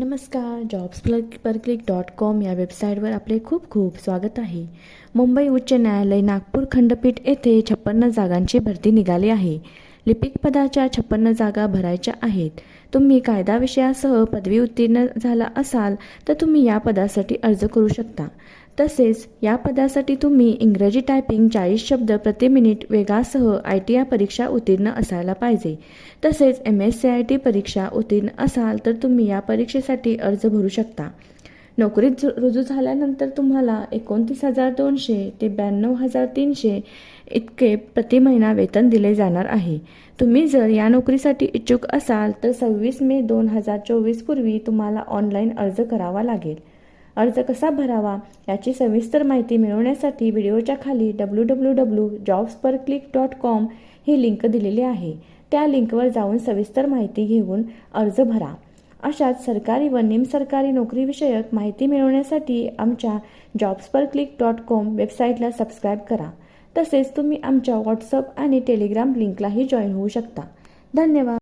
नमस्कार jobs plug पर click dot com या वेबसाईटवर आपले खूप खूप स्वागत आहे. मुंबई उच्च न्यायालय नागपूर खंडपीठ येथे छप्पन्न जागांची भरती निघाली आहे. लिपिक पदाच्या छप्पन्न जागा भरायच्या आहेत. तुम्ही कायदा विषयासह पदवी उत्तीर्ण झाला असाल तर तुम्ही या पदासाठी अर्ज करू शकता. तसेच या पदासाठी तुम्ही इंग्रजी टायपिंग चाळीस शब्द प्रति मिनिट वेगासह आय टी आय परीक्षा उत्तीर्ण असायला पाहिजे. तसेच M S C I T परीक्षा उत्तीर्ण असाल तर तुम्ही या परीक्षेसाठी अर्ज भरू शकता. नोकरीत रुजू झाल्यानंतर तुम्हाला एकोणतीस हजार दोनशे ते ब्याण्णव हजार तीनशे इतके प्रति महिना वेतन दिले जाणार आहे. तुम्ही जर या नोकरीसाठी इच्छुक असाल तर सव्वीस मे दोन हजार चोवीस पूर्वी तुम्हाला ऑनलाईन अर्ज करावा लागेल. अर्ज कसा भरावा याची सविस्तर माहिती मिळवण्यासाठी व्हिडिओच्या खाली डब्ल्यू डब्ल्यू डब्ल्यू जॉब्स पर क्लिक डॉट कॉम ही लिंक दिलेली आहे. त्या लिंकवर जाऊन सविस्तर माहिती घेऊन अर्ज भरा. अशाच सरकारी व निमसरकारी नोकरीविषयक माहिती मिळवण्यासाठी आमच्या जॉब्सपर क्लिक डॉट कॉम वेबसाईटला सबस्क्राईब करा. तसेच तुम्ही आमच्या व्हॉट्सअप आणि टेलिग्राम लिंकलाही जॉईन होऊ शकता. धन्यवाद.